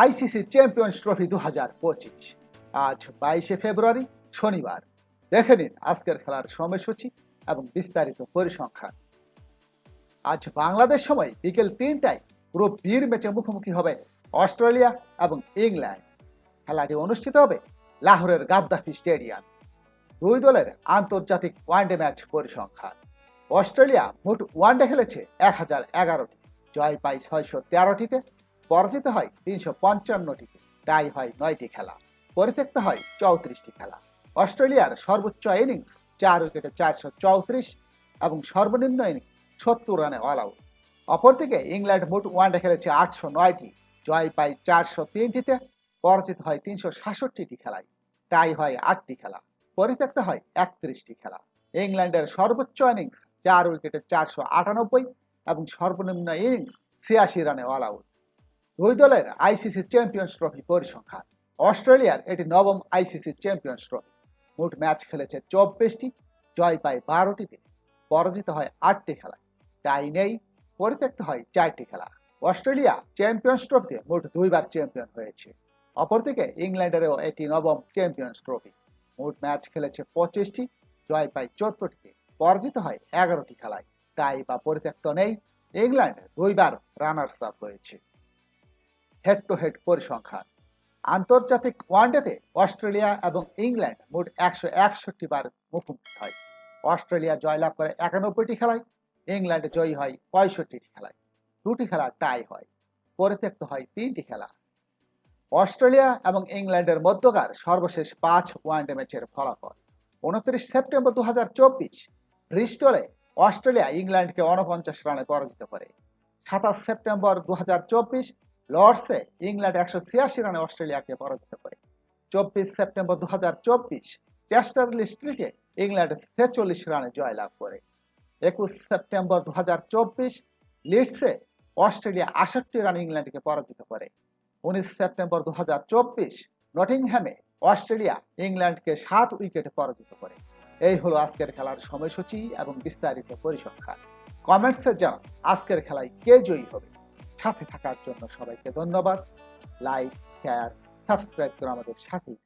ICC champions trophy দু হাজার পঁচিশ। আজ বাইশে ফেব্রুয়ারি, শনিবার। দেখে নিন আজকের খেলার সময়সূচি এবং বিস্তারিত পরিসংখ্যান। আজ বাংলাদেশ সময় বিকেল তিনটায় গ্রুপ বির ম্যাচে মুখোমুখি হবে অস্ট্রেলিয়া এবং ইংল্যান্ড। খেলাটি অনুষ্ঠিত হবে লাহোরের গাদ্দাফি স্টেডিয়াম। দুই দলের আন্তর্জাতিক ওয়ানডে ম্যাচ পরিসংখ্যান। অস্ট্রেলিয়া মোট ওয়ানডে খেলেছে এক হাজার এগারোটি, জয় পায় ছয়শো তেরোটিতে পরাজিত হয় তিনশো পঞ্চান্নটিতে টাই হয় নয়টি খেলা। পরিত্যক্ত হয় চৌত্রিশটি খেলা। অস্ট্রেলিয়ার সর্বোচ্চ ইনিংস চার উইকেটে চারশো চৌত্রিশ এবং সর্বনিম্ন ইনিংস সত্তর রানে অল আউট অপরদিকে ইংল্যান্ড মোট ওয়ানডে খেলেছে আটশো নয়টি, জয় পায় চারশো তিনটিতে, পরাজিত হয় তিনশো সাতষট্টিটি খেলায়। টাই হয় আটটি খেলা। পরিত্যক্ত হয় একত্রিশটি খেলা। ইংল্যান্ডের সর্বোচ্চ ইনিংস চার উইকেটে চারশো আটানব্বই এবং সর্বনিম্ন ইনিংস ছিয়াশি রানে অল আউট দুই দলের আইসিসি চ্যাম্পিয়ন্স ট্রফি পরিসংখ্যান। অস্ট্রেলিয়ার এটি নবম আইসিসি চ্যাম্পিয়ন্স ট্রফি। মোট ম্যাচ খেলেছে চব্বিশটি, জয় পায় বারোটিতে পরাজিত হয় আটটি খেলায় টাই নেই, পরিত্যক্ত হয় চারটি খেলা। অস্ট্রেলিয়া চ্যাম্পিয়ন্স ট্রফিতে মোট দুইবার চ্যাম্পিয়ন হয়েছে। অপরদিকে ইংল্যান্ডেরও এটি নবম চ্যাম্পিয়ন্স ট্রফি। মোট ম্যাচ খেলেছে পঁচিশটি, জয় পায় চোদ্দটিতে পরাজিত হয় এগারোটি খেলায়। টাই বা পরিত্যক্ত নেই, ইংল্যান্ড দুইবার রানার্স আপ হয়েছে। হেড টু হেড পরিসংখ্যান। আন্তর্জাতিক ওয়ানডেতে অস্ট্রেলিয়া এবং ইংল্যান্ড মোট একশো একষট্টি বার মুখোমুখি হয়। অস্ট্রেলিয়া জয়লাভ করে একানব্বইটি খেলায়, ইংল্যান্ড জয়ী হয় পঁয়ষট্টিটি খেলায়। দুটি খেলা টাই হয়, পরিত্যক্ত হয় তিনটি খেলা। অস্ট্রেলিয়া এবং ইংল্যান্ডের মধ্যকার সর্বশেষ পাঁচ ওয়ানডে ম্যাচের ফলাফল। উনত্রিশ সেপ্টেম্বর দু হাজার চব্বিশ ব্রিস্টলে অস্ট্রেলিয়া ইংল্যান্ডকে উনপঞ্চাশ রানে পরাজিত করে। সাতাশ সেপ্টেম্বর দু হাজার চব্বিশ লর্ডসে ইংল্যান্ড একশো ছিয়াশি রানে অস্ট্রেলিয়াকে পরাজিত করে। চব্বিশ সেপ্টেম্বর দু হাজার চব্বিশ চেস্টারলি স্ট্রিটে ইংল্যান্ড ছেচল্লিশ রানে জয়লাভ করে। একুশ সেপ্টেম্বর দু হাজার চব্বিশ লিডসে অস্ট্রেলিয়া আষট্টি রানে ইংল্যান্ডকে পরাজিত করে। উনিশ সেপ্টেম্বর দু হাজার চব্বিশ নটিংহ্যামে অস্ট্রেলিয়া ইংল্যান্ডকে সাত উইকেটে পরাজিত করে। এই হলো আজকের খেলার সময়সূচি এবং বিস্তারিত পরিসংখ্যান। কমেন্টসে জানান, আজকের খেলায় কে জয়ী হবে? সাথে থাকার জন্য সবাইকে ধন্যবাদ লাইক শেয়ার সাবস্ক্রাইব করে আমাদের সাথেই।